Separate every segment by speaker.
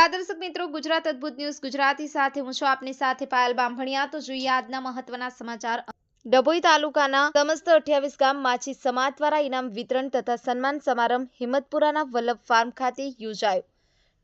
Speaker 1: ગુજરાત અદ્ભુત ન્યૂઝ ગુજરાતી સાથે હું છું આપની સાથે પાયલ બામભણિયા. તો જોઈએ આજના મહત્વના સમાચાર. ડભોઈ તાલુકાના સમસ્ત અઠ્યાવીસ ગામ માછી સમાજ દ્વારા ઇનામ વિતરણ તથા સન્માન સમારંભ હિંમતપુરાના વલ્લભ ફાર્મ ખાતે યોજાયો.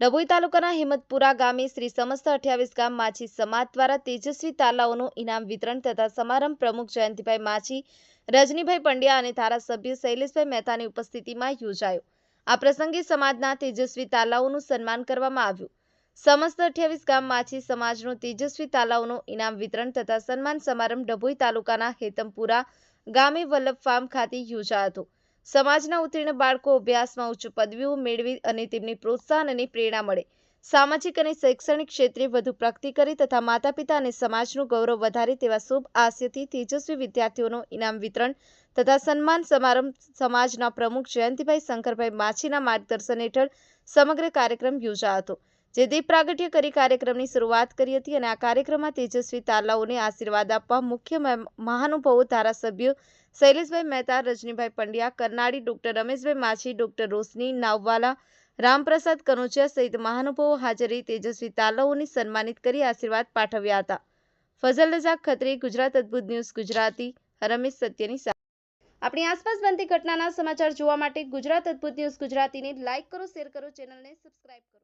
Speaker 1: ડભોઈ તાલુકાના હિંમતપુરા ગામે શ્રી સમસ્ત અઠ્યાવીસ ગામ માછી સમાજ દ્વારા તેજસ્વી તાલાઓનું ઇનામ વિતરણ તથા સમારંભ પ્રમુખ જયંતિભાઈ માછી, રજનીભાઈ પંડ્યા અને ધારાસભ્ય શૈલેષભાઈ મહેતાની ઉપસ્થિતિમાં યોજાયો. આ પ્રસંગે સમાજના તેજસ્વી તાલાઓનું સન્માન કરવામાં આવ્યું. સમસ્ત અઠ્યાવીસ ગામ માછી સમાજનું તેજસ્વી તાલાઓનું ઇનામ વિતરણ તથા સન્માન સમારંભ ડભોઈ તાલુકાના હેતમપુરા ગામે વલ્લભ ફાર્મ ખાતે યોજાયો હતો. સમાજના ઉત્તીર્ણ બાળકો અભ્યાસમાં ઉચ્ચ પદવીઓ મેળવી અને તેમને પ્રોત્સાહન અને પ્રેરણા મળે. સામાજિક અને શૈક્ષણિક ક્ષેત્રે વધુ પ્રગતિ કરી તથા માતા પિતા અને સમાજનું ગૌરવ વધારે તેવા શુભ આશયથી તેજસ્વી વિદ્યાર્થીઓનું ઇનામ વિતરણ તથા સન્માન સમારંભ સમાજના પ્રમુખ જયંતિભાઈ શંકરભાઈ માછીના માર્ગદર્શન હેઠળ સમગ્ર કાર્યક્રમ યોજાયો હતો, જે દીપ પ્રાગટ્ય કરી કાર્યક્રમની શરૂઆત કરી હતી અને આ કાર્યક્રમમાં તેજસ્વી તાલાઓને આશીર્વાદ આપવા મુખ્ય મહાનુભાવો, ધારાસભ્ય શૈલેષભાઈ મહેતા, રજનીભાઈ પંડ્યા કરનાળી ડોક્ટર રમેશભાઈ માછી, ડોક્ટર રોશની, નાવવાલા રામપ્રસાદ કનોચિયા સહિત મહાનુભાવો હાજરી તેજસ્વી તાલાઓને સન્માનિત કરી આશીર્વાદ પાઠવ્યા હતા. ફઝલ રઝાક ખત્રી, ગુજરાત અદ્ભુત ન્યૂઝ, ગુજરાતી રમેશ સત્યની સાથે. આપણી આસપાસ બનતી ઘટનાના સમાચાર જોવા માટે ગુજરાત અદ્ભુત ન્યૂઝ ગુજરાતીને લાઇક કરો, શેર કરો, ચેનલને સબસ્ક્રાઇબ કરો.